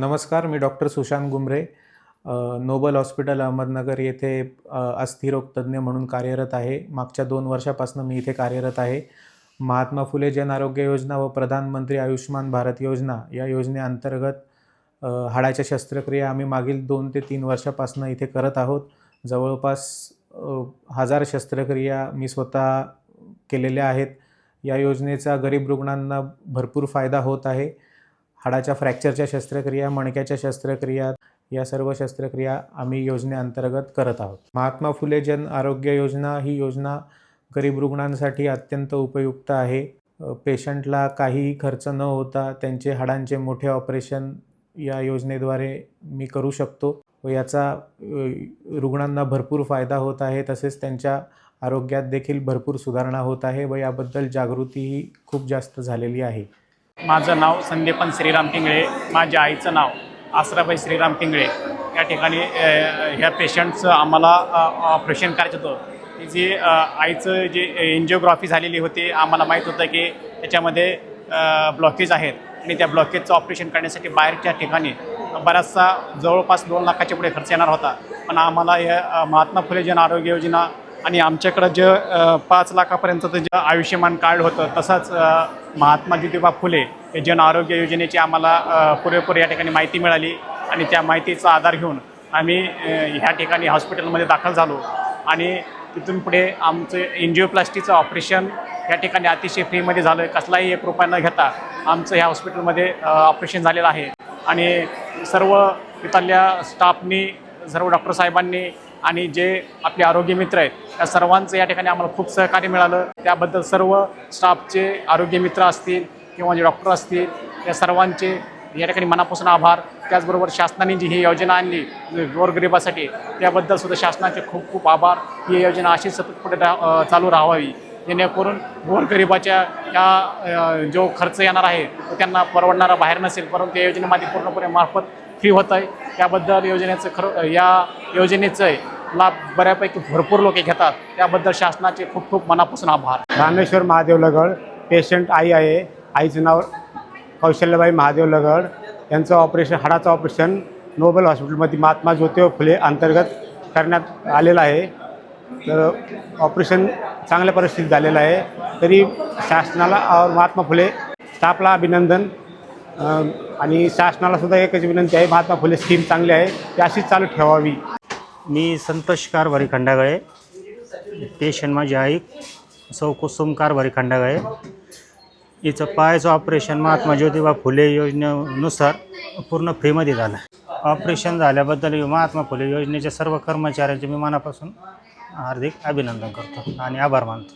नमस्कार मी doctor Sushant Gumre noble hospital Ahmednagar येथे अस्थिरोग तज्ज्ञ म्हणून कार्यरत आहे. मागच्या दोन वर्षापासून मी इथे कार्यरत आहे. महात्मा फुले जन आरोग्य योजना व प्रधानमंत्री आयुष्यमान भारत योजना या योजनेअंतर्गत हाडाच्या शस्त्रक्रिया आम्ही मागील दोन ते तीन वर्षापासून इथे करत आहोत. जवळपास हजार शस्त्रक्रिया मी स्वतः केलेल्या आहेत. या योजनेचा गरीब रुग्णांना भरपूर फायदा होत आहे. हाडाच्या फ्रॅक्चरच्या शस्त्रक्रिया मणक्याच्या शस्त्रक्रिया या सर्व शस्त्रक्रिया आम्ही योजनेअंतर्गत करत आहोत. महात्मा फुले जन आरोग्य योजना ही योजना गरीब रुग्णांसाठी अत्यंत उपयुक्त आहे. पेशंटला काहीही खर्च न होता त्यांचे हाडांचे मोठे ऑपरेशन या योजनेद्वारे मी करू शकतो व याचा रुग्णांना भरपूर फायदा होत आहे. तसेच त्यांच्या आरोग्यात देखील भरपूर सुधारणा होत आहे व याबद्दल जागृतीही खूप जास्त झालेली आहे. माझं नाव संदीपन श्रीराम पिंगळे माझ्या आईचं नाव आसराबाई श्रीराम पिंगळे. या ठिकाणी ह्या पेशंटचं आम्हाला ऑपरेशन करायचं होतं. जी आईचं जे एन्जिओग्राफी झालेली होती आम्हाला माहीत होतं की त्याच्यामध्ये ब्लॉकेज आहेत. आणि त्या ब्लॉकेजचं ऑपरेशन करण्यासाठी बाहेरच्या ठिकाणी बराचसा जवळपास दोन लाखाच्या पुढे खर्च येणार होता. पण आम्हाला या महात्मा फुले जन आरोग्य योजना आणि आमच्याकडं जे पाच लाखापर्यंतचं जे आयुष्यमान कार्ड होतं तसंच महात्मा ज्योतिबा फुले हे जन आरोग्य योजनेची आम्हाला पुरेपूर या ठिकाणी माहिती मिळाली आणि त्या माहितीचा आधार घेऊन आम्ही ह्या ठिकाणी हॉस्पिटलमध्ये दाखल झालो. आणि तिथून पुढे आमचं एन्जिओप्लास्टीचं ऑपरेशन या ठिकाणी अतिशय फ्रीमध्ये झालं. कसलाही एक रुपया न घेता आमचं ह्या हॉस्पिटलमध्ये ऑपरेशन झालेलं आहे. आणि सर्व इथल्या स्टाफनी सर्व डॉक्टर साहेबांनी आणि जे आपले आरोग्य मित्र आहेत त्या सर्वांचं या ठिकाणी आम्हाला खूप सहकार्य मिळालं. त्याबद्दल सर्व स्टाफचे आरोग्य मित्र असतील किंवा जे डॉक्टर असतील त्या सर्वांचे या ठिकाणी मनापासून आभार. त्याचबरोबर शासनाने जी ही योजना आणली गोरगरिबासाठी त्याबद्दल सुद्धा शासनाचे खूप खूप आभार. ही योजना अशीच सतत पुढे रा चालू राहावी. जेणेकरून गोरगरिबाच्या या जो खर्च येणार आहे तो त्यांना परवडणारा बाहेर नसेल. परंतु या योजनेमध्ये पूर्णपणे मार्फत फ्री होत आहे. त्याबद्दल योजनेचं खरं या योजनेचं लाभ बऱ्यापैकी भरपूर लोक घेतात. त्याबद्दल शासनाचे खूप खूप मनापासून आभार. रामेश्वर महादेव लगड पेशंट आई आहे. आईचं नाव कौशल्यबाई महादेव लगड. यांचं ऑपरेशन हाडाचं ऑपरेशन नोबल हॉस्पिटलमध्ये महात्मा ज्योतिबा फुले अंतर्गत करण्यात आलेलं आहे. तर ऑपरेशन चांगल्या परिस्थितीत झालेला आहे. तरी शासनाला और महात्मा फुले स्टाफला अभिनंदन. आणि शासनाला सुद्धा एकच विनंती आहे महात्मा फुले स्कीम चांगली आहे ती अशीच चालू ठेवावी. मी संतोष कारभारी खंडागळे पेशंट माझी आई सौ कुसुम कारभारी खंडागळे. हिचं पायाचं ऑपरेशन महात्मा ज्योतिबा फुले योजनेनुसार पूर्ण फ्रीमध्ये झालं. ऑपरेशन झाल्याबद्दल महात्मा फुले योजनेच्या सर्व कर्मचाऱ्यांचे मी मनापासून हार्दिक अभिनंदन करतो आणि आभार मानतो.